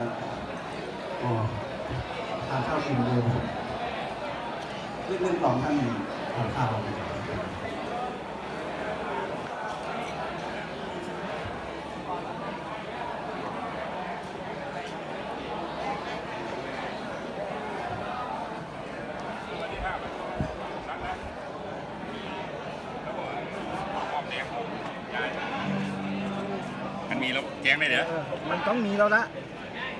ทานข้าวกินเร็วล่กๆลองท่านทานข้าวมันมีแล้แจ้งได้เดี๋ยวมันต้องมีแล้วละ